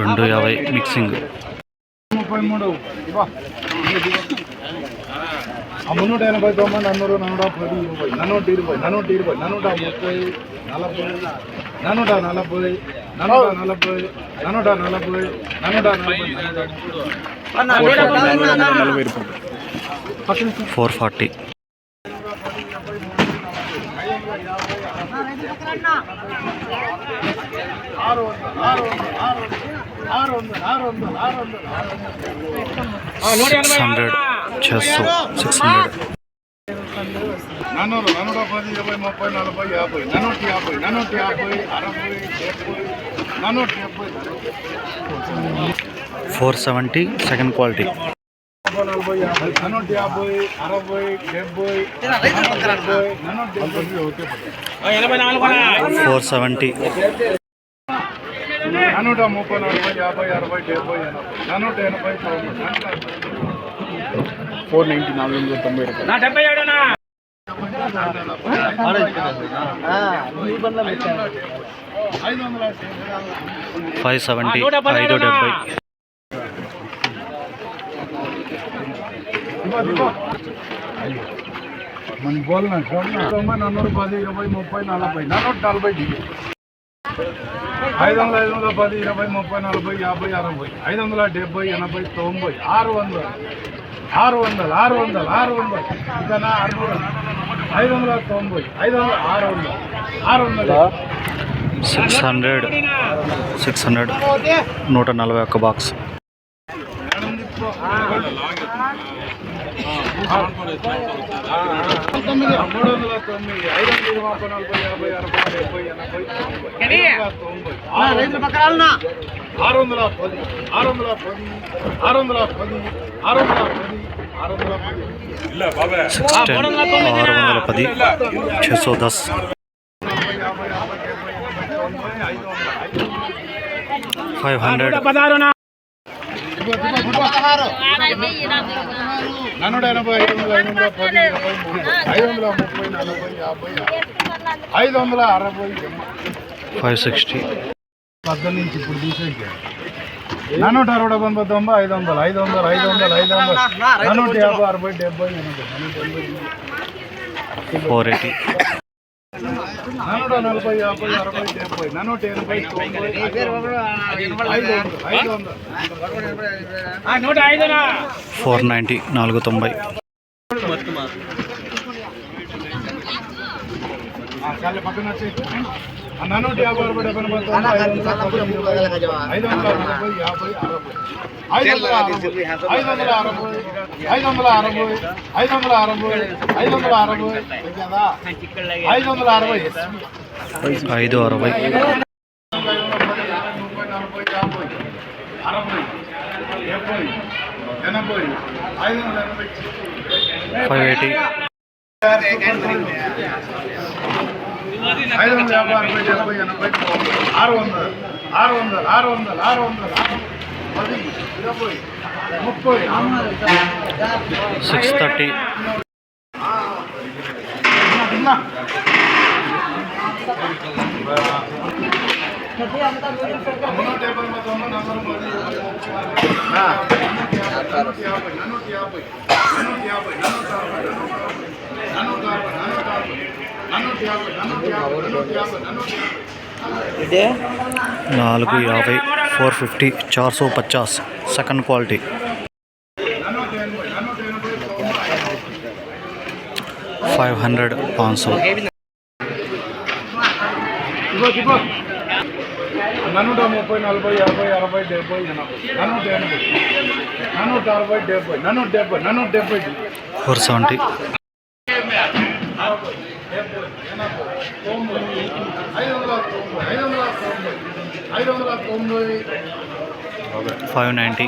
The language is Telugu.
రెండు యాభై మిక్సింగ్. ముప్పై మూడు. మున్నూట ఎనభై తొమ్మిది నన్నూరు నన్నూట పది ఇరవై. నన్నూట ఇరవై నన్నూట ఇరవై నన్నూట ముప్పై నలభై నన్నూట నలభై నన్నూట నలభై నన్నూట నలభై నన్నూట నలభై ఫోర్ ఫార్టీ. ఆరు వందలు ఆరు వందలు ఆరు వందలు ఆరు వందలు ఆరు వందలు ఆరు వందలు సిక్స్ హండ్రెడ్ చేస్తూ సిక్స్ హండ్రెడ్ నన్నూరు నన్నూట పది ఇరవై ముప్పై నలభై యాభై నన్నూట యాభై నన్నూట యాభై అరవై డెబ్బై నన్నూట డెబ్బై ఫోర్ సెవెంటీ సెకండ్ క్వాలిటీ నలభై నలభై యాభై నన్నూట యాభై అరవై డెబ్బై డెబ్బై నన్నూట డెబ్బై ఫోర్ సెవెంటీ నూట ముప్పై నలభై యాభై అరవై డెబ్బై ఎనభై నూట ఎనభై ఫోర్ నైన్టీ నాలుగు వందల తొంభై రూపాయలు ఐదు ఫైవ్ సెవెంటీ ఐదు డెబ్బై మన బోల్ తొంభై పది ఇరవై ముప్పై నలభై. నన్నూట నలభై డిగ్రీ ఐదు వందల ఐదు వందల పది ఇరవై ముప్పై నలభై యాభై అరవై ఐదు వందల డెబ్బై ఎనభై తొంభై ఆరు వందలు ఆరు వందలు ఆరు వందలు ఆరు వందలు ఇంకా ఆరు వందలు ఐదు వందల తొంభై ఐదు వందల ఆరు వందలు ఆరు వందలు సిక్స్ హండ్రెడ్ సిక్స్ హండ్రెడ్ నూట నలభై ఒక్క బాక్స్ తొమ్మిది మూడు వందల తొమ్మిది ఐదు వందల ముప్పై నలభై యాభై అరవై డెబ్బై ఎనభై తొంభై ఆరు వందల పది ఆరు వందల పది ఆరు వందల పది ఆరు వందల పది ఆరు వందల పది సిక్స్ టెన్ ఆరు వందల పది ఛసో దస్ ఫైవ్ హండ్రెడ్ నన్నుడు ఎనభై ఐదు వందల ఐదు వందల పది ఐదు వందల ముప్పై నలభై యాభై ఐదు వందల అరవై ఫైవ్ సిక్స్టీ పద్దెనిమిది నుంచి ఇప్పుడు చూసేకి నూట అరవై డెబ్బై తొంభై ఐదు వందలు ఐదు వందలు ఐదు వందలు ఐదు వందలు నూట యాభై అరవై డెబ్బై ఎనభై ఫోర్ ఎయిటీ నలభై యాభై అరవై డెబ్బై ఎనభై నూట ఐదు ఫోర్ నైంటీ నాలుగు తొంభై. చాలా పక్కన వచ్చి నన్నూట యాభై అరవై డెబ్బై ఐదు వందల ఐదు అరవై ఐదు వందల అరవై ఐదు వందల అరవై ఐదు వందల అరవై ఐదు వందల అరవై కదా ఐదు వందల అరవై ఐదు అరవై ముప్పై నలభై యాభై అరవై డెబ్బై ఎనభై ఐదు వందల ఎనభై ఫైవ్ ఎయిటీ ఐదు వందల యాభై అరవై డెబ్బై ఎనభై ఆరు వందలు ఆరు వందలు ఆరు వందలు ఆరు వందలు ఆరు వందలు పది ఇరవై ముప్పై సిక్స్ థర్టీ తిన్నా. నూట డెబ్బై ఎనభై తొంభై నలభై పది నన్నూట యాభై నన్నూట యాభై నన్నూట యాభై నన్నూట అరవై నన్నూట అరవై నన్నూట అరవై నాలుగు యాభై ఫోర్ ఫిఫ్టీ చార్ సో పచాస్ సెకండ్ క్వాలిటీ. ఫైవ్ హండ్రెడ్ పాँच सौ నన్నూట ముప్పై నలభై యాభై అరవై డెబ్బై ఎనభై. నన్నూట ఎనభై. నన్నూట అరవై డెబ్బై. నన్నూట డెబ్బై నన్నూట డెబ్బై. Four seventy. తొంభై ఐదు వందల తొంభై ఐదు వందల తొంభై ఐదు వందల తొంభై ఫైవ్ నైంటీ